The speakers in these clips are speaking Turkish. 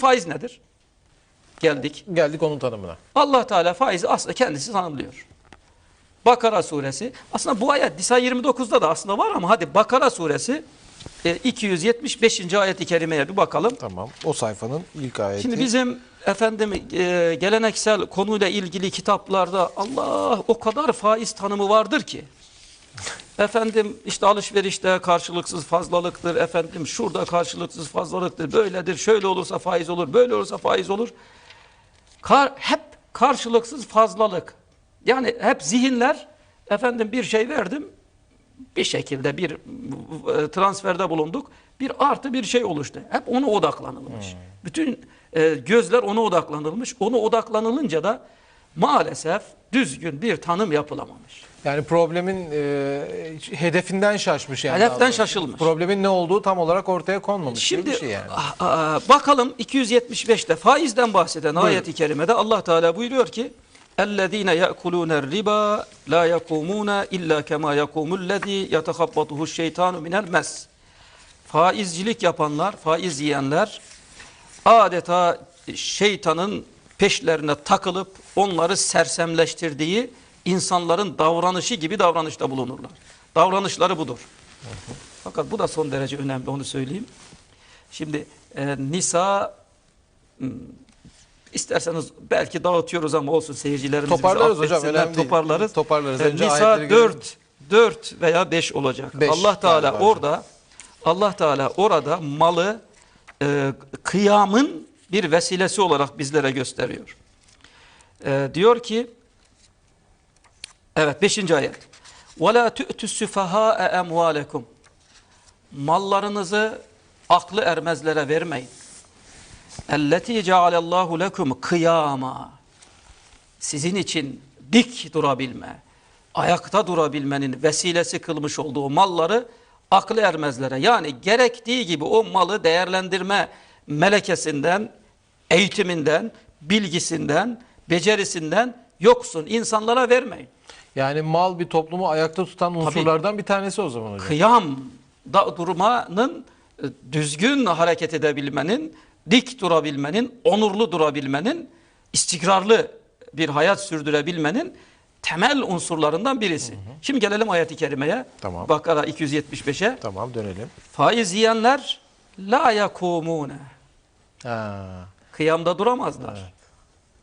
Faiz nedir? Geldik. Geldik onun tanımına. Allah Teala faizi aslında kendisi tanımlıyor. Bakara suresi. Aslında bu ayet Nisa 29'da da aslında var ama hadi Bakara suresi e, 275. ayet-i kerimeye bir bakalım. Tamam. O sayfanın ilk ayeti. Şimdi bizim efendim e, geleneksel konuyla ilgili kitaplarda Allah o kadar faiz tanımı vardır ki. Efendim işte alışverişte karşılıksız fazlalıktır. Efendim şurada karşılıksız fazlalıktır. Böyledir. Şöyle olursa faiz olur. Böyle olursa faiz olur. Kar, hep karşılıksız fazlalık. Yani hep zihinler efendim bir şey verdim bir şekilde bir e, transferde bulunduk. Bir artı bir şey oluştu. Hep ona odaklanılmış. Bütün e, gözler ona odaklanılmış. Ona odaklanılınca da maalesef düzgün bir tanım yapılamamış. Yani problemin e, hedefinden şaşmış yani. Hedeften daha doğrusu. şaşılmış. Problemin ne olduğu tam olarak ortaya konmamış gibi Şimdi bir şey yani. ah, ah, bakalım 275'te faizden bahseden ayeti kerimede Allah Teala buyuruyor ki اَلَّذ۪ينَ يَأْكُلُونَ الرِّبَا لَا يَقُومُونَ اِلَّا كَمَا يَقُومُ الَّذ۪ي يَتَخَبَّطُهُ الشَّيْطَانُ مِنَ الْمَسِ Faizcilik yapanlar, faiz yiyenler adeta şeytanın peşlerine takılıp onları sersemleştirdiği insanların davranışı gibi davranışta bulunurlar. Davranışları budur. Fakat bu da son derece önemli onu söyleyeyim. Şimdi e, Nisa hmm, isterseniz belki dağıtıyoruz ama olsun seyircilerimiz Toparlarız hocam, önemli toparlarız. Toparlarız. E, Nisa ayetleri görelim. 4 4 veya 5 olacak. Beş Allah Teala hocam. orada Allah Teala orada malı e, kıyamın bir vesilesi olarak bizlere gösteriyor. E, diyor ki Evet 5. ayet. وَلَا تُؤْتُ السُّفَهَاءَ اَمْوَالَكُمْ Mallarınızı aklı ermezlere vermeyin. اَلَّتِي جَعَلَ اللّٰهُ لَكُمْ kıyama. Sizin için dik durabilme, ayakta durabilmenin vesilesi kılmış olduğu malları aklı ermezlere yani gerektiği gibi o malı değerlendirme melekesinden, eğitiminden, bilgisinden, becerisinden yoksun insanlara vermeyin. Yani mal bir toplumu ayakta tutan unsurlardan bir tanesi o zaman hocam. kıyam da durmanın e, düzgün hareket edebilmenin, dik durabilmenin, onurlu durabilmenin, istikrarlı bir hayat sürdürebilmenin temel unsurlarından birisi. Şimdi gelelim ayet-i kerimeye. Tamam. Bakara 275'e. Tamam dönelim. Faiz yiyenler la yakumune. Ha. Kıyamda duramazlar.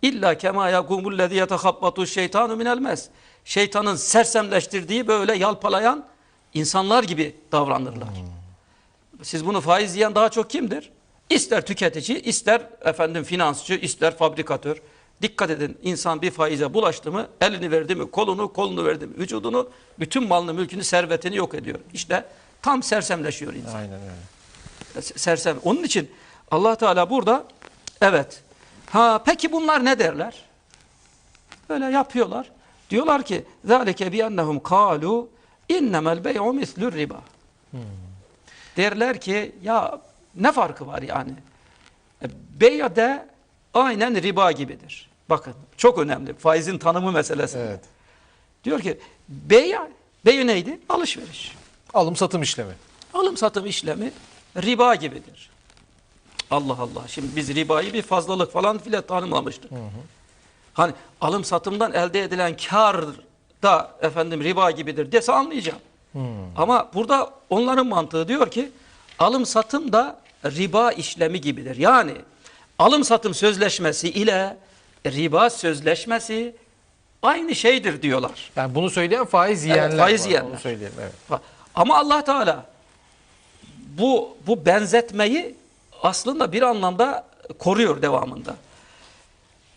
İlla kema yakumul-lezî yetehabbatu şeytanu minel mes. Şeytanın sersemleştirdiği böyle yalpalayan insanlar gibi davranırlar. Siz bunu faiz yiyen daha çok kimdir? İster tüketici, ister efendim finansçı, ister fabrikatör. Dikkat edin insan bir faize bulaştı mı, elini verdi mi, kolunu, kolunu verdi mi, vücudunu, bütün malını, mülkünü, servetini yok ediyor. İşte tam sersemleşiyor insan Aynen öyle. sersem. Onun için Allah Teala burada evet. Ha peki bunlar ne derler? Böyle yapıyorlar. Diyorlar ki zalike bi ennehum kalu innemel bey'u mislur riba. Derler ki ya ne farkı var yani? E, Bey de aynen riba gibidir. Bakın çok önemli faizin tanımı meselesi. Evet. Diyor ki bey, bey neydi? Alışveriş. Alım satım işlemi. Alım satım işlemi riba gibidir. Allah Allah. Şimdi biz ribayı bir fazlalık falan filan tanımlamıştık. Hani alım satımdan elde edilen kar da efendim riba gibidir dese anlayacağım. Ama burada onların mantığı diyor ki alım satım da riba işlemi gibidir. Yani alım satım sözleşmesi ile riba sözleşmesi aynı şeydir diyorlar. Yani bunu söyleyen faiz yiyenler faiz var. yiyenler. Onu söyleyelim evet. Ama Allah Teala bu bu benzetmeyi aslında bir anlamda koruyor devamında.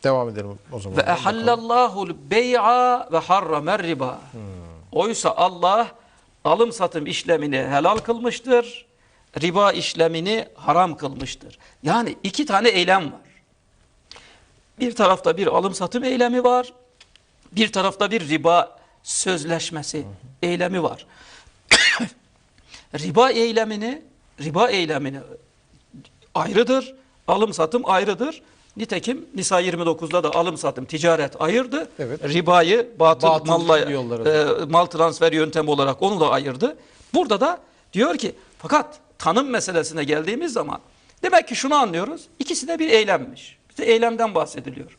Devam edelim o zaman. Ve ehallallahu bey'a ve harramer riba. Oysa Allah alım satım işlemini helal kılmıştır. Riba işlemini haram kılmıştır. Yani iki tane eylem var. Bir tarafta bir alım satım eylemi var. Bir tarafta bir riba sözleşmesi eylemi var. riba eylemini riba eylemini ayrıdır. Alım satım ayrıdır. Nitekim Nisa 29'da da alım satım ticaret ayırdı. Evet. Ribayı batıl, Batıl malla, e, mal transfer yöntemi olarak onu da ayırdı. Burada da diyor ki fakat tanım meselesine geldiğimiz zaman Demek ki şunu anlıyoruz. İkisi de bir eylemmiş. Bize eylemden bahsediliyor.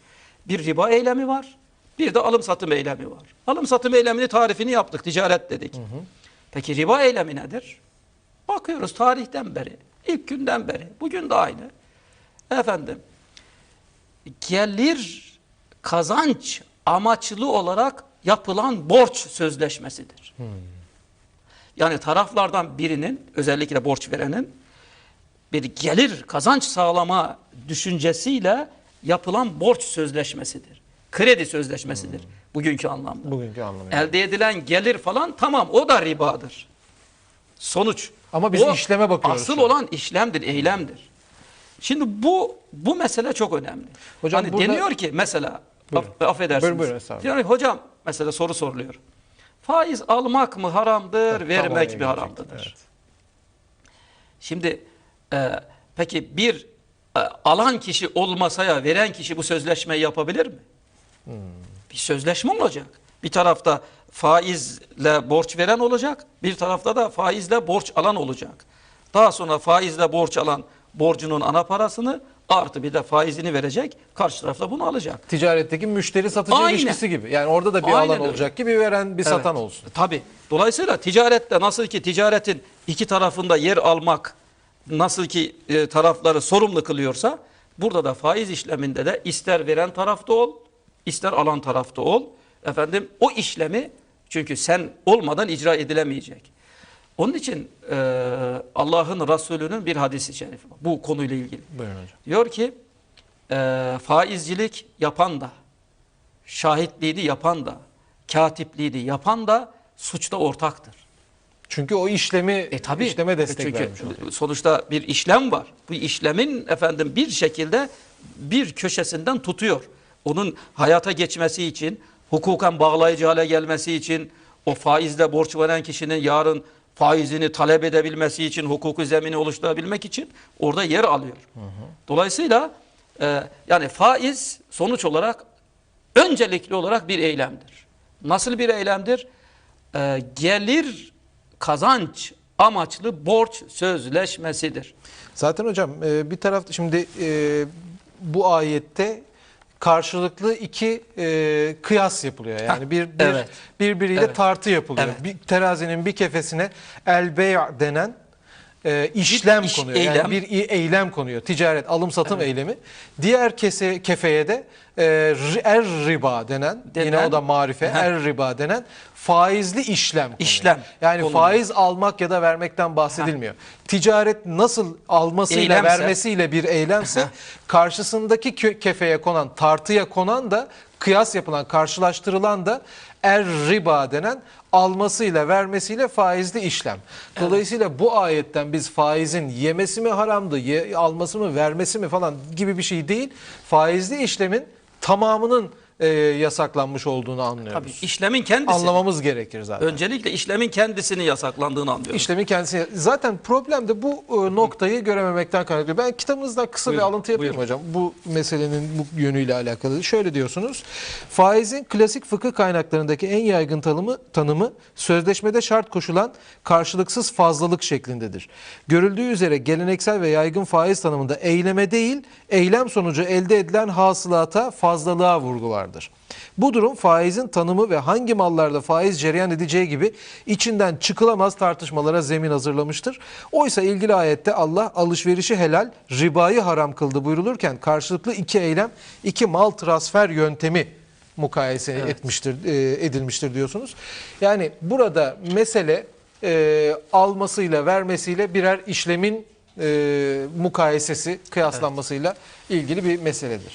Bir riba eylemi var. Bir de alım satım eylemi var. Alım satım eylemini tarifini yaptık. Ticaret dedik. Peki riba eylemi nedir? Bakıyoruz tarihten beri. İlk günden beri. Bugün de aynı. Efendim gelir kazanç amaçlı olarak yapılan borç sözleşmesidir. Yani taraflardan birinin özellikle borç verenin bir gelir kazanç sağlama düşüncesiyle yapılan borç sözleşmesidir. Kredi sözleşmesidir bugünkü anlamda. Bugünkü anlamıyla. Elde edilen gelir falan tamam o da ribadır. Sonuç. Ama biz işleme bakıyoruz Asıl an. olan işlemdir, eylemdir. Şimdi bu bu mesele çok önemli. Hocam hani burada- deniyor ki mesela Buyurun. af- affedersiniz. Buyurun, buyurun. Yani hocam mesela soru soruluyor. Faiz almak mı haramdır, Tam vermek mi haramdır? evet. Şimdi e, peki bir e, alan kişi olmasa ya veren kişi bu sözleşmeyi yapabilir mi? Bir sözleşme olacak. Bir tarafta faizle borç veren olacak, bir tarafta da faizle borç alan olacak. Daha sonra faizle borç alan borcunun ana parasını artı bir de faizini verecek, karşı tarafta bunu alacak. Ticaretteki müşteri satıcı Aynen. ilişkisi gibi. Yani orada da bir Aynen alan öyle. olacak ki bir veren bir satan Evet. olsun. Tabii. Dolayısıyla ticarette nasıl ki ticaretin iki tarafında yer almak nasıl ki e, tarafları sorumlu kılıyorsa burada da faiz işleminde de ister veren tarafta ol, ister alan tarafta ol. Efendim o işlemi çünkü sen olmadan icra edilemeyecek. Onun için e, Allah'ın Resulü'nün bir hadisi şerifi var. Bu konuyla ilgili. Buyurun hocam. Diyor ki e, faizcilik yapan da, şahitliğini yapan da, katipliğini yapan da suçta ortaktır. Çünkü o işlemi E tabi. işleme destek Çünkü vermiş oluyor. sonuçta bir işlem var. Bu işlemin efendim bir şekilde bir köşesinden tutuyor. Onun hayata geçmesi için, hukuken bağlayıcı hale gelmesi için, o faizle borç veren kişinin yarın faizini talep edebilmesi için, hukuku zemini oluşturabilmek için orada yer alıyor. Dolayısıyla e, yani faiz sonuç olarak öncelikli olarak bir eylemdir. Nasıl bir eylemdir? E, gelir kazanç amaçlı borç sözleşmesidir. Zaten hocam e, bir tarafta şimdi e, bu ayette karşılıklı iki e, kıyas yapılıyor. Yani bir, bir evet. birbiriyle Evet. tartı yapılıyor. Evet. Bir terazinin bir kefesine el bey' denen e, işlem iş- konuyor. eylem. Yani bir eylem konuyor. Ticaret, alım satım eylemi. Diğer kese, kefeye de e, er riba denen, yine Denen- o da marife, er riba denen faizli işlem konuyor. İşlem Yani konuyor. faiz almak ya da vermekten bahsedilmiyor. Ticaret nasıl almasıyla Eylemse- vermesiyle bir eylemse karşısındaki kefeye konan, tartıya konan da kıyas yapılan, karşılaştırılan da er riba denen almasıyla vermesiyle faizli işlem. Dolayısıyla bu ayetten biz faizin yemesi mi haramdı, ye- alması mı, vermesi mi falan gibi bir şey değil. Faizli işlemin tamamının e, yasaklanmış olduğunu anlıyoruz. Tabii işlemin kendisi. Anlamamız gerekir zaten. Öncelikle işlemin kendisini yasaklandığını anlıyoruz. İşlemin kendisi. Zaten problem de bu e, noktayı görememekten kaynaklı. Ben kitabınızdan kısa Buyurun, bir alıntı yapayım buyurun. hocam. Bu meselenin bu yönüyle alakalı. Şöyle diyorsunuz. Faizin klasik fıkıh kaynaklarındaki en yaygın tanımı, tanımı sözleşmede şart koşulan karşılıksız fazlalık şeklindedir. Görüldüğü üzere geleneksel ve yaygın faiz tanımında eyleme değil, eylem sonucu elde edilen hasılata, fazlalığa vurgu vardır. Bu durum faizin tanımı ve hangi mallarda faiz cereyan edeceği gibi içinden çıkılamaz tartışmalara zemin hazırlamıştır. Oysa ilgili ayette Allah alışverişi helal, ribayı haram kıldı buyrulurken karşılıklı iki eylem, iki mal transfer yöntemi mukayese etmiştir, e, edilmiştir diyorsunuz. Yani burada mesele e, almasıyla vermesiyle birer işlemin e, mukayesesi, kıyaslanmasıyla ilgili bir meseledir.